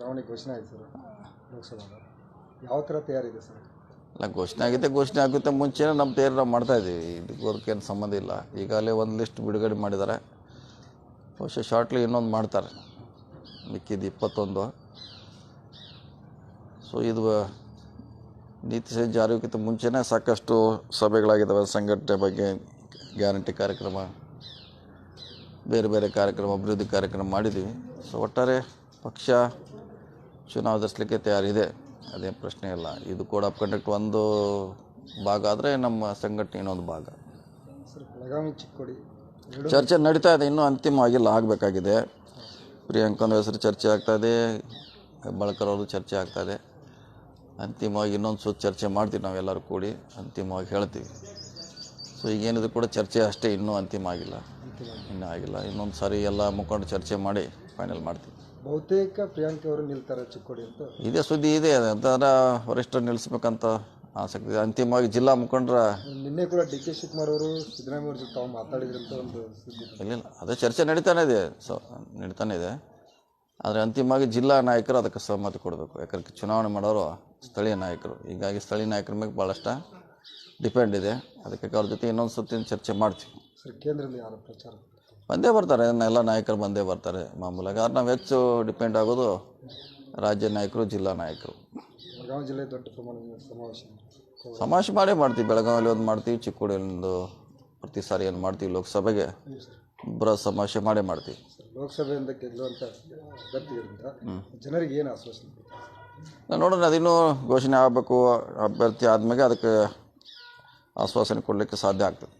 ಚುನಾವಣೆ ಘೋಷಣೆ ಆಯ್ತು ಸರ್, ಲೋಕಸಭಾ ಯಾವ ಥರ ತಯಾರಿದೆ ಸರ್? ಅಲ್ಲ, ಘೋಷಣೆ ಆಗಿದೆ, ಘೋಷಣೆ ಆಗುತ್ತೆ ಮುಂಚೆನೇ ನಮ್ಮ ತಯಾರಿ ನಾವು ಮಾಡ್ತಾಯಿದ್ದೀವಿ ಇದಕ್ಕೆ ಅದಕ್ಕೇನು ಸಂಬಂಧ ಇಲ್ಲ. ಈಗಾಗಲೇ ಒಂದು ಲಿಸ್ಟ್ ಬಿಡುಗಡೆ ಮಾಡಿದ್ದಾರೆ. ಬಹುಶಃ ಶಾರ್ಟ್ಲಿ ಇನ್ನೊಂದು ಮಾಡ್ತಾರೆ. ಮಿಕ್ಕಿದ್ದು ಇಪ್ಪತ್ತೊಂದು. ಸೊ ಇದು, ನೀತಿ ಸಂಹಿತೆ ಜಾರಿಗಿಂತ ಮುಂಚೆನೇ ಸಾಕಷ್ಟು ಸಭೆಗಳಾಗಿದ್ದಾವೆ. ಸಂಘಟನೆ ಬಗ್ಗೆ ಗ್ಯಾರಂಟಿ ಕಾರ್ಯಕ್ರಮ, ಬೇರೆ ಬೇರೆ ಕಾರ್ಯಕ್ರಮ, ಅಭಿವೃದ್ಧಿ ಕಾರ್ಯಕ್ರಮ ಮಾಡಿದ್ದೀವಿ. ಸೊ ಒಟ್ಟಾರೆ ಪಕ್ಷ ಚುನಾವ ಧರಿಸ್ಲಿಕ್ಕೆ ತಯಾರಿದೆ? ಅದೇ ಪ್ರಶ್ನೆ ಇಲ್ಲ. ಇದು ಕೋಡ್ ಆಫ್ ಕಂಡಕ್ಟ್ ಒಂದು ಭಾಗ ಆದರೆ ನಮ್ಮ ಸಂಘಟನೆ ಇನ್ನೊಂದು ಭಾಗ. ಚರ್ಚೆ ನಡೀತಾ ಇದೆ. ಇನ್ನೂ ಅಂತಿಮವಾಗಿಲ್ಲ ಆಗಬೇಕಾಗಿದೆ. ಪ್ರಿಯಾಂಕನ ಹೆಸರು ಚರ್ಚೆ ಆಗ್ತಾ ಇದೆ. ಹೆಬ್ಬಾಳ್ಕರ್ ಅವ್ರದ್ದು ಚರ್ಚೆ ಆಗ್ತಾ ಇದೆ. ಅಂತಿಮವಾಗಿ ಇನ್ನೊಂದು ಸುತ್ತ ಚರ್ಚೆ ಮಾಡ್ತೀವಿ ನಾವೆಲ್ಲರೂ ಕೂಡಿ. ಅಂತಿಮವಾಗಿ ಹೇಳ್ತೀವಿ. ಸೊ ಈಗೇನಿದ್ರು ಕೂಡ ಚರ್ಚೆ ಅಷ್ಟೇ ಇನ್ನೂ ಅಂತಿಮ ಆಗಿಲ್ಲ. ಇನ್ನೂ ಆಗಿಲ್ಲ. ಇನ್ನೊಂದು ಸಾರಿ ಎಲ್ಲ ಮುಖಂಡು ಚರ್ಚೆ ಮಾಡಿ ಫೈನಲ್ ಮಾಡ್ತೀವಿ. ಬಹುತೇಕ ಪ್ರಿಯಾಂಕ ಅವರು ನಿಲ್ತಾರೆ ಚಿಕ್ಕೋಡಿ ಅಂತ. ಇದೇ ಸುದ್ದಿ ಇದೆ ಅದರ ವರಿಷ್ಠರು ನಿಲ್ಲಿಸ್ಬೇಕಂತ ಆಸಕ್ತಿ ಇದೆ. ಅಂತಿಮವಾಗಿ ಜಿಲ್ಲಾ ಮುಖಂಡರ ನಿನ್ನೆ ಕೂಡ ಡಿ ಕೆ ಶಿವಕುಮಾರ್ ಅವರು ಸಿದ್ದರಾಮಯ್ಯ ಅವ್ರ ಜೊತೆ ತಾವು ಮಾತಾಡಿದ್ರಂತ ಒಂದು ಸುದ್ದಿ. ಇಲ್ಲ ಅದೇ ಚರ್ಚೆ ನಡೀತಾನೆ ಇದೆ. ಸೊ ನಡೀತಾನೆ ಇದೆ. ಆದರೆ ಅಂತಿಮವಾಗಿ ಜಿಲ್ಲಾ ನಾಯಕರು ಅದಕ್ಕೆ ಸಹಮತಿ ಕೊಡಬೇಕು. ಯಾಕಂದ್ರೆ ಚುನಾವಣೆ ಮಾಡೋರು ಸ್ಥಳೀಯ ನಾಯಕರು. ಹೀಗಾಗಿ ಸ್ಥಳೀಯ ನಾಯಕರ ಮೇಲೆ ಭಾಳಷ್ಟು ಡಿಪೆಂಡ್ ಇದೆ. ಅದಕ್ಕೆ ಅವ್ರ ಜೊತೆ ಇನ್ನೊಂದು ಸುತ್ತಿನ ಚರ್ಚೆ ಮಾಡ್ತೀವಿ. ಸರ್ ಕೇಂದ್ರದಲ್ಲಿ ಯಾರು ಪ್ರಚಾರ ಬಂದೇ ಬರ್ತಾರೆ ಎಲ್ಲ ನಾಯಕರು ಬಂದೇ ಬರ್ತಾರೆ ಮಾಮೂಲಾಗಿ. ಆದ್ರೆ ನಾವು ಹೆಚ್ಚು ಡಿಪೆಂಡ್ ಆಗೋದು ರಾಜ್ಯ ನಾಯಕರು ಜಿಲ್ಲಾ ನಾಯಕರು. ಬೆಳಗಾವಿ ಜಿಲ್ಲೆ ದೊಡ್ಡ ಪ್ರಮಾಣದ ಸಮಾವೇಶ ಸಮಾವೇಶ ಮಾಡೇ ಮಾಡ್ತೀವಿ. ಬೆಳಗಾವಿಯಲ್ಲಿ ಒಂದು ಮಾಡ್ತೀವಿ ಚಿಕ್ಕೋಡಿಯಲ್ಲಿ ಒಂದು ಪ್ರತಿ ಸಾರಿ ಏನು ಮಾಡ್ತೀವಿ ಲೋಕಸಭೆಗೆ. ಬೃಹತ್ ಸಮಾವೇಶ ಮಾಡೇ ಮಾಡ್ತೀವಿ. ಲೋಕಸಭೆಯಿಂದ ಗೆಲ್ಲುವಂಥ ಅಭ್ಯರ್ಥಿಗಳಿಂದ ಜನರಿಗೆ ಏನು ಆಶ್ವಾಸನೆ ನೋಡೋಣ ಅದಿನ್ನೂ ಘೋಷಣೆ ಆಗಬೇಕು. ಅಭ್ಯರ್ಥಿ ಆದಮೇಲೆ ಅದಕ್ಕೆ ಆಶ್ವಾಸನೆ ಕೊಡಲಿಕ್ಕೆ ಸಾಧ್ಯ ಆಗ್ತದೆ.